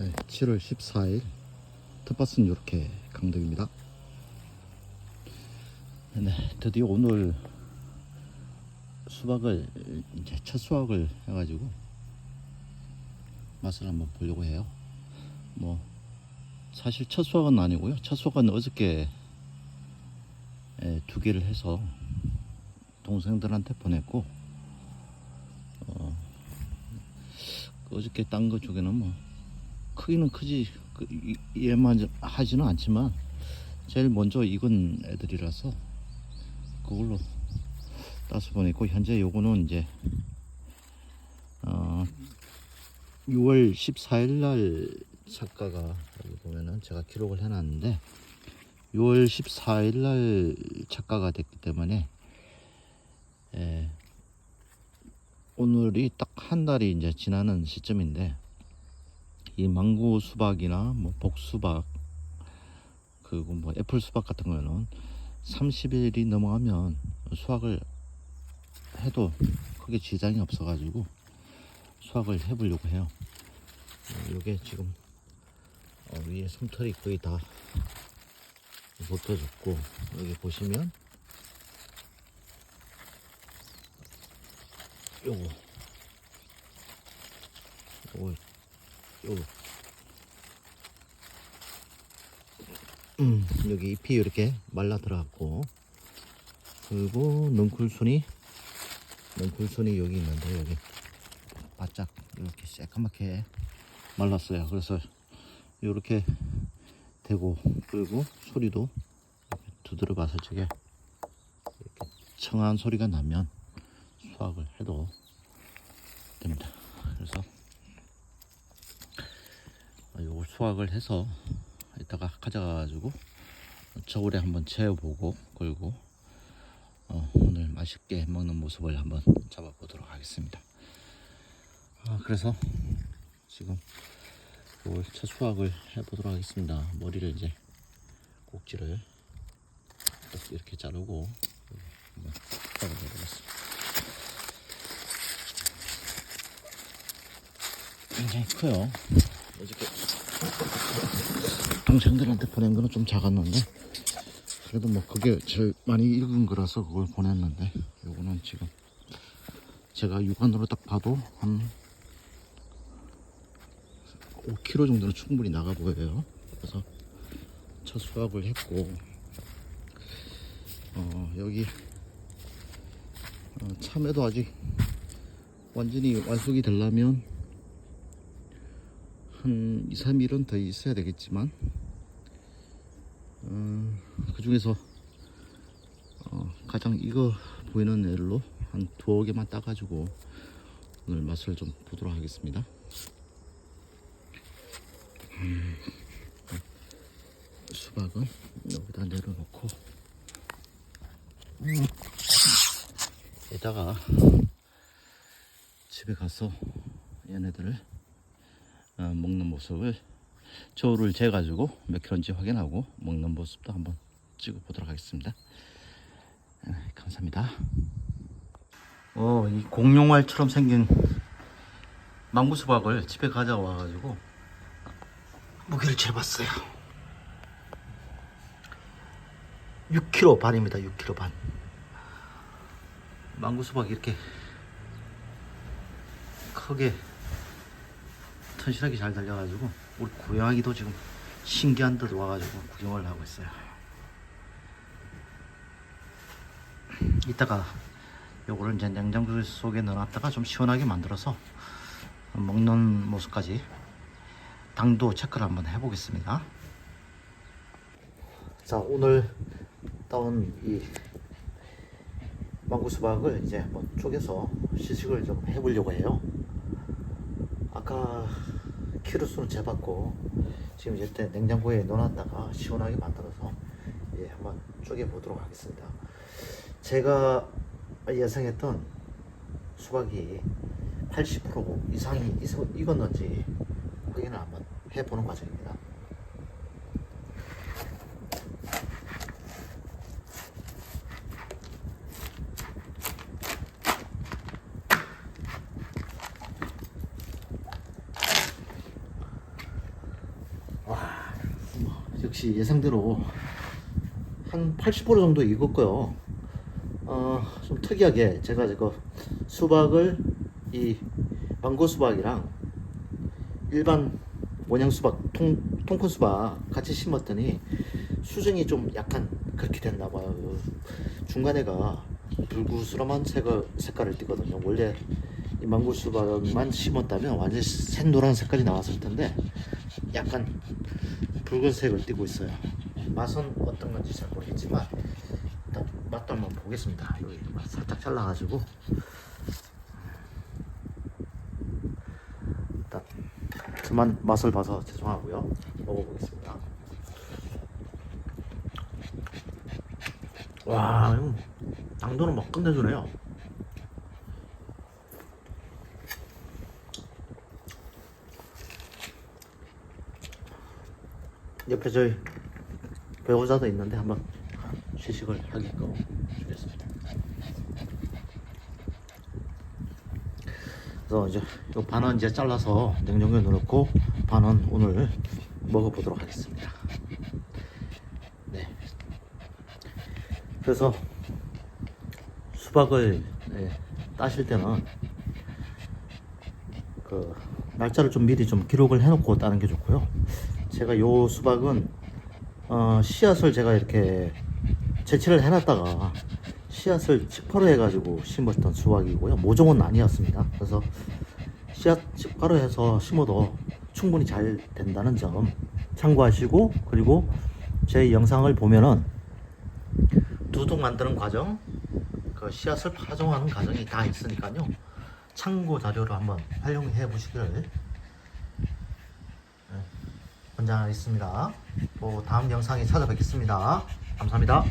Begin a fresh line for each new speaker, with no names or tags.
네, 7월 14일 텃밭은 이렇게 강덕입니다. 네, 드디어 오늘 수박을 이제 첫 수확을 해가지고 맛을 한번 보려고 해요. 뭐 사실 첫 수확은 아니고요. 첫 수확은 어저께 예, 두 개를 해서 동생들한테 보냈고 어, 그 어저께 딴거 중에는 뭐 크기는 크지 그, 이- 얘만 좀 하지는 않지만 제일 먼저 익은 애들이라서 그걸로 따서 보냈고 현재 요거는 이제 어, 6월 14일 날 작가가 여기 보면은 제가 기록을 해놨는데 6월 14일 날 작가가 됐기 때문에 예, 오늘이 딱 한 달이 이제 지나는 시점인데 이 망고 수박이나 뭐 복수박 그리고 뭐 애플 수박 같은 거는 30일이 넘어가면 수확을 해도 크게 지장이 없어 가지고 수확을 해 보려고 해요. 어, 요게 지금 어, 위에 솜털이 거의 다 벗겨졌고 여기 보시면 요거 요거 음 여기 잎이 이렇게 말라 들어갔고. 그리고 넝쿨순이 넝쿨순이 여기 있는데 여기 바짝 이렇게 새까맣게 말랐어요. 그래서 이렇게 되고 그리고 소리도 두드려 봐서 저게 이렇게 청한 소리가 나면 수확을 해도 됩니다. 그래서 수확을 해서 이따가 가져가가지고 저울에 한번 재어보고 그리고 어, 오늘 맛있게 먹는 모습을 한번 잡아보도록 하겠습니다. 아, 그래서 지금 요걸 첫 수확을 해보도록 하겠습니다. 머리를 이제 꼭지를 딱 이렇게 자르고 한번 잡아보겠습니다. 굉장히 커요. 어저께 동생들한테 보낸 거는 좀 작았는데 그래도 뭐 그게 제일 많이 익은 거라서 그걸 보냈는데 요거는 지금 제가 육안으로 딱 봐도 한 5kg 정도는 충분히 나가 보여요. 그래서 첫 수확을 했고 어 여기 어, 참외도 아직 완전히 완숙이 되려면 한 2, 3일은 더 있어야 되겠지만 어, 그 중에서 어, 가장 익어 보이는 애들로 한 두어 개만 따가지고 오늘 맛을 좀 보도록 하겠습니다. 음, 수박은 여기다 내려놓고 음, 에다가 집에 가서 얘네들을 어, 먹는 모습을 저울을 재 가지고 몇 킬로인지 확인하고 먹는 모습도 한번 찍어 보도록 하겠습니다. 네, 감사합니다. 어, 이 공룡알처럼 생긴 망고 수박을 집에 가져와 가지고 무게를 재봤어요. 6kg 반입니다. 6kg 반. 망고 수박이 이렇게 크게 튼실하게 잘 달려가지고 우리 고양이도 지금 신기한 듯 와가지고 구경을 하고 있어요. 이따가 요거를 이제 냉장고 속에 넣어놨다가 좀 시원하게 만들어서 먹는 모습까지 당도 체크를 한번 해보겠습니다. 자 오늘 따온 이 망고 수박을 이제 한번 쪼개서 시식을 좀 해보려고 해요. 아까 키로 수는 재봤고 지금 이때 냉장고에 넣어놨다가 시원하게 만들어서 예, 한번 쪼개 보도록 하겠습니다. 제가 예상했던 수박이 80% 이상이 이상- 익었는지 확인을 한번 해보는 과정입니다. 역시 예상대로 한 80% 정도 익었고요. 어, 좀 특이하게 제가 이거 수박을 이 망고 수박이랑 일반 원형 수박, 통, 통큰 수박 같이 심었더니 수정이 좀 약간 그렇게 됐나 봐요. 중간에가 불구스름한 색을, 색깔을 띠거든요. 원래 이 망고 수박만 심었다면 완전 샛노란 색깔이 나왔을 텐데 약간 붉은색을 띠고 있어요. 맛은 어떤 건지 잘 모르겠지만 일단 맛도 한번 보겠습니다. 여기 살짝 잘라가지고 일단 그만 맛을 봐서 죄송하고요. 먹어보겠습니다. 와, 이거 당도는 막 끝내주네요. 옆에 저희 배우자도 있는데 한번 시식을 하게끔 주겠습니다. 그래서 이제 이 반은 이제 잘라서 냉장고에 넣어놓고 반은 오늘 먹어보도록 하겠습니다. 네. 그래서 수박을 네, 따실 때는 그 날짜를 좀 미리 좀 기록을 해놓고 따는 게 좋고요. 제가 요 수박은 어, 씨앗을 제가 이렇게 재치를 해놨다가 씨앗을 직파로 해가지고 심었던 수박이고요. 모종은 아니었습니다. 그래서 씨앗 직파로 해서 심어도 충분히 잘 된다는 점 참고하시고 그리고 제 영상을 보면은 두둑 만드는 과정, 그 씨앗을 파종하는 과정이 다 있으니까요. 참고 자료로 한번 활용해 보시기를 네, 권장하겠습니다. 또 다음 영상에 찾아뵙겠습니다. 감사합니다.